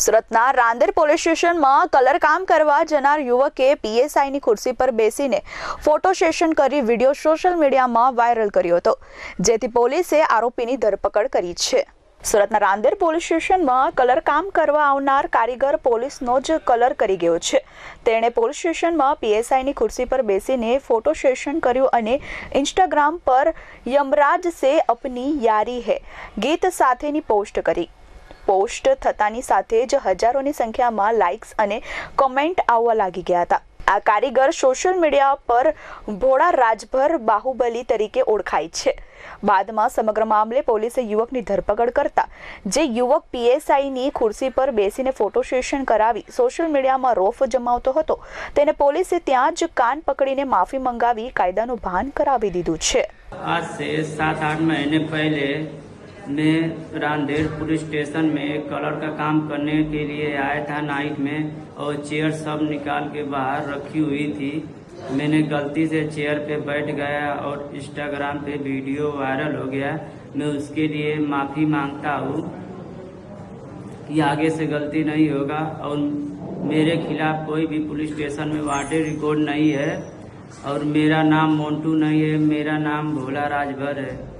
સુરતના રાંદેર પોલીસ સ્ટેશનમાં કલર કામ કરવા જનાર યુવકે પીએસઆઈની ખુરશી પર બેસીને ફોટો સેશન કરી વીડિયો સોશિયલ મીડિયામાં વાયરલ કર્યો હતો, જેથી પોલીસે આરોપીની ધરપકડ કરી છે. સુરતના રાંદેર પોલીસ સ્ટેશનમાં કલર કામ કરવા આવનાર કારીગર પોલીસનો જ કલર કરી ગયો છે. તેણે પોલીસ સ્ટેશનમાં પીએસઆઈની ખુરશી પર બેસીને ફોટો સેશન કર્યું અને ઇન્સ્ટાગ્રામ પર યમરાજ સે અપની યારી હે ગીત સાથેની પોસ્ટ કરી. પોસ્ટ થતાની સાથે જ હજારોની સંખ્યામાં લાઇક્સ અને કોમેન્ટ આવવા લાગી ગયા હતા. આ કારીગર સોશિયલ મીડિયા પર ભોળા રાજભર બાહુબલી તરીકે ઓળખાય છે. બાદમાં સમગ્ર મામલે પોલીસે યુવકની ધરપકડ કરતા, જે યુવક પીએસઆઈની ખુરશી પર બેસીને ફોટો સેશન કરાવી સોશિયલ મીડિયામાં રોફ જમાવતો હતો, તેને પોલીસે ત્યાં જ કાન પકડીને માફી મંગાવી કાયદાનું ભાન કરાવી દીધું છે. આજ સાત, આઠ મહિને પહેલે मैं रांदेर पुलिस स्टेशन में एक कलर का काम करने के लिए आया था नाइट में और चेयर सब निकाल के बाहर रखी हुई थी। मैंने गलती से चेयर पे बैठ गया और इंस्टाग्राम पे वीडियो वायरल हो गया। मैं उसके लिए माफ़ी माँगता हूँ। कि आगे से गलती नहीं होगा और मेरे खिलाफ कोई भी पुलिस स्टेशन में वाटे रिकॉर्ड नहीं है और मेरा नाम मोन्टू नहीं है, मेरा नाम भोला राजभर है।